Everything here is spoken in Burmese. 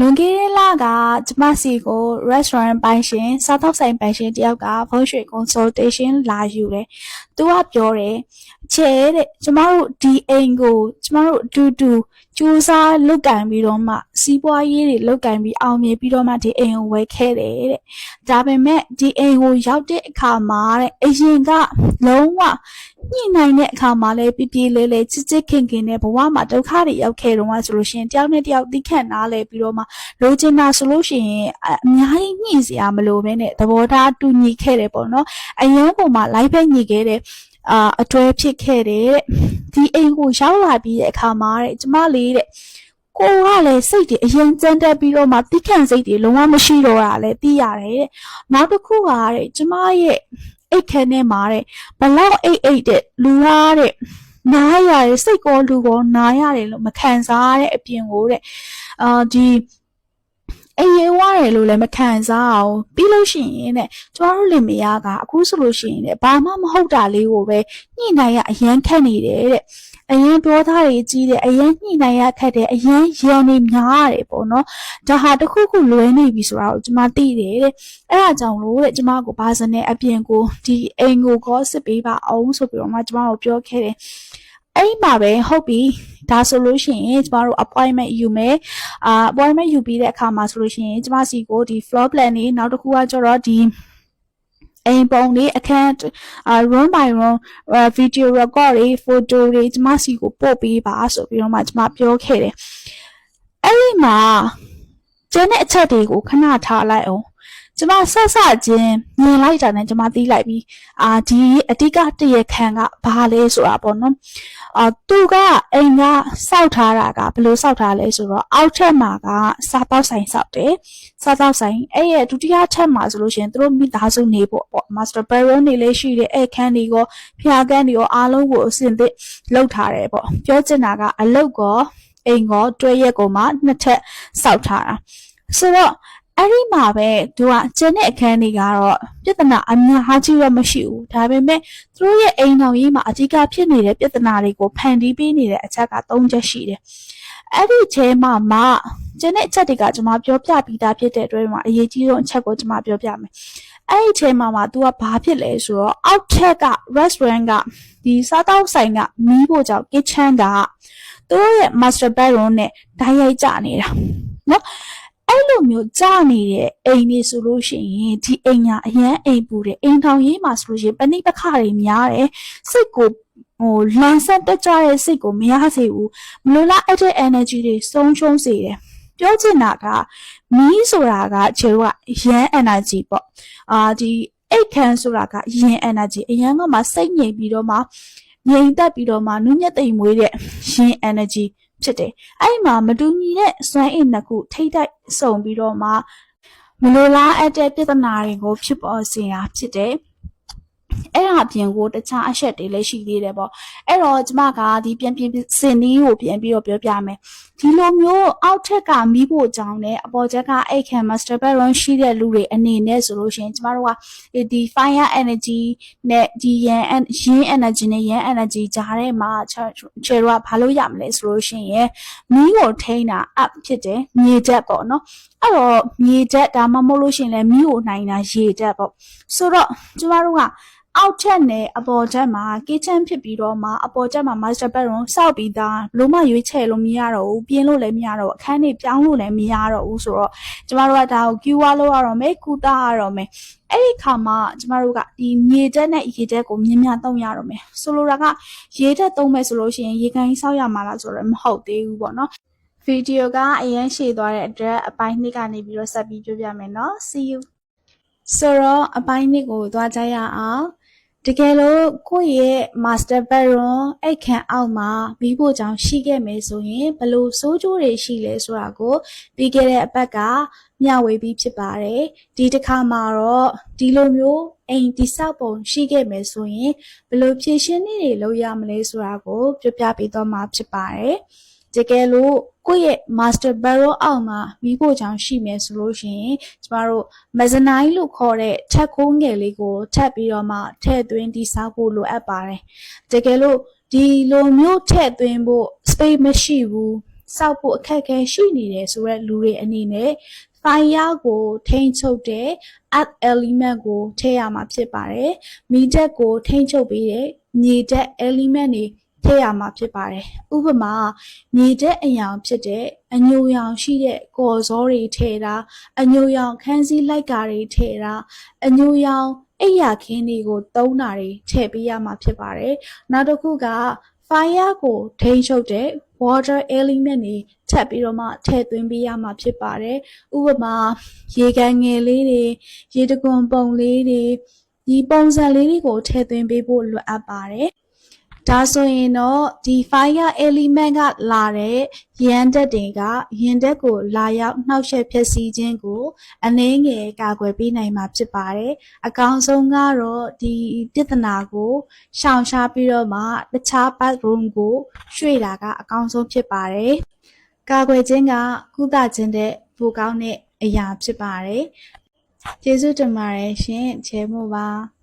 လွန်ခဲ့တဲ့လကကျမစီကို restaurant ပိုင်ရှင်စားသောက်ဆိုင်ပိုင်ရှင်တယောက်ကဖုန်းရွှေ consultation လာယူတယ်။သူကပြောတယ် ချဲတဲ့ကျမတို့ဒီအိမ်ကိုကျမတို့အတူတူကြိုးစားလုပ်ကင်ပြီးတော့မှစီးပွားရေးတွေလုပ်ကင်ပြီးအောင်မြင်ပြီးတော့မှဒီအိမ်ကိုဝယ်ခဲ့တယ်တဲ့။ဒါပေမဲ့ဒီအိမ်ကိုရောက်တဲ့အခါမှာတဲ့အရင်ကလုံးဝညှိနှိုင်းတဲ့အခါမှာလည်းပြပြလေးလေးချစ်ချစ်ခင်ခင်နဲ့ဘဝမှာဒုက္ခတွေရောက်ခဲ့တော့မှဆိုလို့ရှိရင်တယောက်နဲ့တယောက်သိခန့်နားလဲပြီးတော့မှလိုချင်တာဆိုလို့ရှိရင်အအများကြီးညှိစရာမလိုဘဲနဲ့သဘောထားတူညီခဲ့တယ်ပေါ့နော်အရန်ပုံမှာ live ပဲညီခဲ့တယ် အာအတွဲဖြစ်ခဲ့တယ်တဲ့ဒီအိမ်ကိုရောက်လာပြီးတဲ့အခါမှာတဲ့ကျမလေးတဲ့ကိုကလည်းစိတ်တွေအရင်ကြမ်းတက်ပြီးတော့မှတိခန့်စိတ်တွေလုံးဝမရှိတော့တာလည်းသိရတယ်တဲ့နောက်တစ်ခုကတဲ့ကျမရဲ့အိတ်ခမ်းထဲမှာတဲ့ဘလောက်အိတ်အိတ်တဲ့လူလားတဲ့နားရတယ်စိတ်ကောလူကောနားရတယ်လို့မခံစားရတဲ့အပြင်ကိုတဲ့အာဒီ အရင်ဝရတယ်လို့လည်းမခံစားအောင်ပြီးလို့ရှိရင်တဲ့ကျမတို့လင်မယားကအခုဆိုလို့ရှိရင်တဲ့ဘာမှမဟုတ်တာလေးကိုပဲညှိနှိုင်းရအရန်ခက်နေတယ်တဲ့အရင်ပြောသားတွေကြီးတယ်အရင်ညှိနှိုင်းရခက်တယ်အရင်ရန်နေများရတယ်ပေါ့နော်ဒါဟာတစ်ခုခုလွဲနေပြီဆိုတာကိုကျမသိတယ်တဲ့အဲ့ဒါကြောင့်လို့တဲ့ကျမကိုဘာစနဲ့အပြင်ကိုဒီအိမ်ကိုကောစစ်ပေးပါအောင်ဆိုပြီးတော့မှကျမကိုပြောခဲ့တယ်အဲ့ဒီမှာပဲဟုတ်ပြီ ဒါဆိုလို့ရှိရင်ကျမတို့ appointment ယူမယ်အာ appointment ယူပြီးတဲ့အခါမှာဆိုလို့ရှိရင်ကျမစီကိုဒီ floor plan နေနောက်တစ်ခုကကျတော့ဒီအိမ်ပုံလေးအခန်းအာ room by room အာ video record တွေ photo တွေကျမစီကိုပို့ပေးပါဆိုပြီးတော့မှကျမပြောခဲ့တယ်အဲ့ဒီမှာကျန်တဲ့အချက်တွေကိုခဏထားလိုက်အောင် ကျမဆက်ဆက်ချင်းမြင်လိုက်တာနဲ့ကျမသိလိုက်ပြီအာဒီအတိကတရခံကဘာလဲဆိုတာပေါ့နော်အာသူကအိမ်ကစောက်ထားတာကဘယ်လိုစောက်ထားလဲဆိုတော့အောက်ထက်မှာကစားပေါက်ဆိုင်စောက်တယ်စားပေါက်ဆိုင်အဲ့ရဲ့ဒုတိယထပ်မှာဆိုလို့ရှိရင်သူတို့မိသားစုနေပေါ့ပေါ့ master bedroom နေလေးရှိတယ်အဲ့ခန်းတွေကိုဖျားကန်းတွေကိုအားလုံးကိုအစင်သစ်လောက်ထားတယ်ပေါ့ပြောချင်တာကအလုတ်ကောအိမ်ကောတွဲရက်ကိုမှနှစ်ထပ်စောက်ထားတာဆိုတော့ အဲ့ဒီမှာပဲသူကကျန်တဲ့အခန်းတွေကတော့ပြဿနာအများကြီးတော့မရှိဘူးဒါပေမဲ့သူတို့ရဲ့အိမ်တော်ကြီးမှာအဓိကဖြစ်နေတဲ့ပြဿနာတွေကိုဖန်တီးပေးနေတဲ့အချက်က၃ချက်ရှိတယ်အဲ့ဒီထဲမှာမှကျန်တဲ့အချက်တွေကကျွန်မပြောပြပြီးသားဖြစ်တဲ့အတွက်မှာအရေးကြီးဆုံးအချက်ကိုကျွန်မပြောပြမယ်အဲ့ဒီထဲမှာမှ तू ကဘာဖြစ်လဲဆိုတော့အောက်ထက်က restaurant ကဒီစားတောက်ဆိုင်ကမီးဖို့ကြောင့် kitchen ကသူတို့ရဲ့ master bedroom နဲ့ဓာတ်ရိုက်ကြနေတာနော် အဲ့လိုမျိုးကြာနေတဲ့အိမ်နေဆိုလို့ရှိရင်ဒီအိမ်ကအရန်အိမ်ပူတယ်အိမ်ထောင်ရေးမှာဆိုလို့ရှိရင်ပဏိပခတွေများတယ်စိတ်ကိုဟိုလန်ဆက်တက်ကြတဲ့စိတ်ကိုမရစေဘူးမလိုလားအဲ့တဲ့ energy တွေဆုံးရှုံးစေတယ်ပြောချင်တာကမီးဆိုတာကခြေတော့ရန် energy ပေါ့အာဒီအိတ်ခမ်းဆိုတာကရန် energy အရန်ကမှစိတ်ငြိမ်ပြီးတော့မှငြိမ်သက်ပြီးတော့မှနုညက်သိမ်မွေးတဲ့ရန် energy ဖြစ်တယ်။အဲ့ဒီမှာမတူညီတဲ့စွမ်းအင်နှစ်ခုထိတ်တိုက်ဆုံပြီးတော့မှမလိုလားအပ်တဲ့ပြဿနာတွေကိုဖြစ်ပေါ်စေတာဖြစ်တယ်။ အဲ့ဒါအပြင်ကိုတခြားအချက်တွေလည်းရှိသေးတယ်ပေါ့အဲ့တော့ကျမကဒီပြန်ပြင်စင်နီးကိုပြန်ပြီးတော့ပြောပြမယ်ဒီလိုမျိုးအောက်ထက်ကမီးဖို့ကြောင်းနဲ့အပေါ်ချက်ကအိတ်ခံ master bedroom ရှိတဲ့လူတွေအနေနဲ့ဆိုလို့ရှိရင်ကျမတို့ကဒီ fire energy နဲ့ဒီရန် yin energy နဲ့ yang energy ကြားထဲမှာချေတော့ဘာလို့ရမလဲဆိုလို့ရှိရင်မီးကိုထိန်းတာ up ဖြစ်တယ်မြေချက်ပေါ့နော်အဲ့တော့မြေချက်ဒါမှမဟုတ်လို့ရှိရင်လည်းမီးကိုနိုင်တာရေချက်ပေါ့ဆိုတော့ကျမတို့ကအောက်ချက်နဲ့အပေါ်ချက်မှာ kitchen ဖြစ်ပြီးတော့မှအပေါ်ချက်မှာ master bedroom စောက်ပြီးသားလုံးမရွေးချယ်လို့မရတော့ဘူးပြင်းလို့လည်းမရတော့ဘူးအခန်းတွေပြောင်းလို့လည်းမရတော့ဘူးဆိုတော့ကျမတို့ကဒါကို QR လို့ရတော့မယ်ကုသရတော့မယ်အဲ့ဒီခါမှာကျမတို့ကဒီမြေတက်နဲ့ရေတက်ကိုမြင်များသုံးရတော့မယ်ဆိုလိုတာကရေတက်သုံးမယ်ဆိုလို့ရှိရင်ရေကန်ကြီးစောက်ရမှာလားဆိုတော့မဟုတ်သေးဘူးပေါ့နော်ဗီဒီယိုကအရင်ရှည်သွားတဲ့အတွက်အပိုင်းနှစ်ကနေပြီးတော့ဆက်ပြီးပြောပြမယ်နော် see you ဆိုတော့အပိုင်းနှစ်ကိုသွားကြရအောင် တကယ်လို့ကိုယ့်ရဲ့ master bedroom အိတ်ခမ်းအောက်မှာမိဖို့ကြောင့်ရှိခဲ့မယ်ဆိုရင်ဘလို့စိုးကျိုးတွေရှိလဲဆိုတာကိုပြီးခဲ့တဲ့အပတ်ကမျှဝေပြီးဖြစ်ပါတယ်ဒီတစ်ခါမှာတော့ဒီလိုမျိုးအိမ်တိဆောက်ပုံရှိခဲ့မယ်ဆိုရင်ဘလို့ဖြည့်ရှင်းနေတွေလုပ်ရမလဲဆိုတာကို ပြပြပေးတော့မှာဖြစ်ပါတယ် တကယ်လို့ကိုယ့်ရဲ့ master barrel အောက်မှာမိဖို့ချောင်းရှိမယ်ဆိုလို့ရှိရင်ကျမတို့ mezzanine လို့ခေါ်တဲ့ထက်ခိုးငယ်လေးကိုထပ်ပြီးတော့မှထည့်သွင်းတိဆောက်ဖို့လိုအပ်ပါတယ်တကယ်လို့ဒီလိုမျိုးထည့်သွင်းဖို့ space မရှိဘူးစောက်ဖို့အခက်အခဲရှိနေတယ်ဆိုတဲ့လူတွေအနေနဲ့ fire ကိုထိန်းချုပ်တဲ့ earth element ကိုထည့်ရမှာဖြစ်ပါတယ်။မြေဓာတ်ကိုထိန်းချုပ်ပေးတဲ့မြေဓာတ် element တွေ ထည့်ရမှာဖြစ်ပါတယ်။ဥပမာမြေဓာတ်အယောင်ဖြစ်တဲ့အညိုရောင်ရှိတဲ့ကော်ဇောတွေထည့်တာအညိုရောင်ခန်းစည်းလိုက်ကာတွေထည့်တာအညိုရောင်အိယာခင်းတွေကိုသုံးတာတွေထည့်ပေးရမှာဖြစ်ပါတယ်။နောက်တစ်ခုက fire ကိုထိန်းချုပ်တဲ့ water element တွေထပ်ပြီးတော့မှထည့်သွင်းပေးရမှာဖြစ်ပါတယ်။ဥပမာရေကန်ငယ်လေးတွေရေတကွန်ပုံလေးတွေဒီပုံစံလေးတွေကိုထည့်သွင်းပေးဖို့လိုအပ်ပါတယ်။ ဒါဆိုရင်တော့ဒီ fire element ကလာတဲ့ရန်တက်တွေကရန်တက်ကိုလာရောက်နှောက်ယှက်ဖြစ်စီခြင်းကိုအနည်းငယ်ကာကွယ်ပေးနိုင်မှာဖြစ်ပါတယ်။အကောင်းဆုံးကတော့ဒီပြဿနာကိုရှောင်ရှားပြီးတော့မှတခြား bathroom ကိုရွှေ့တာကအကောင်းဆုံးဖြစ်ပါတယ်။ကာကွယ်ခြင်းကကုသခြင်းတဲ့ပိုကောင်းတဲ့အရာဖြစ်ပါတယ်။ကျေးဇူးတင်ပါတယ်ရှင်ချေမို့ပါ။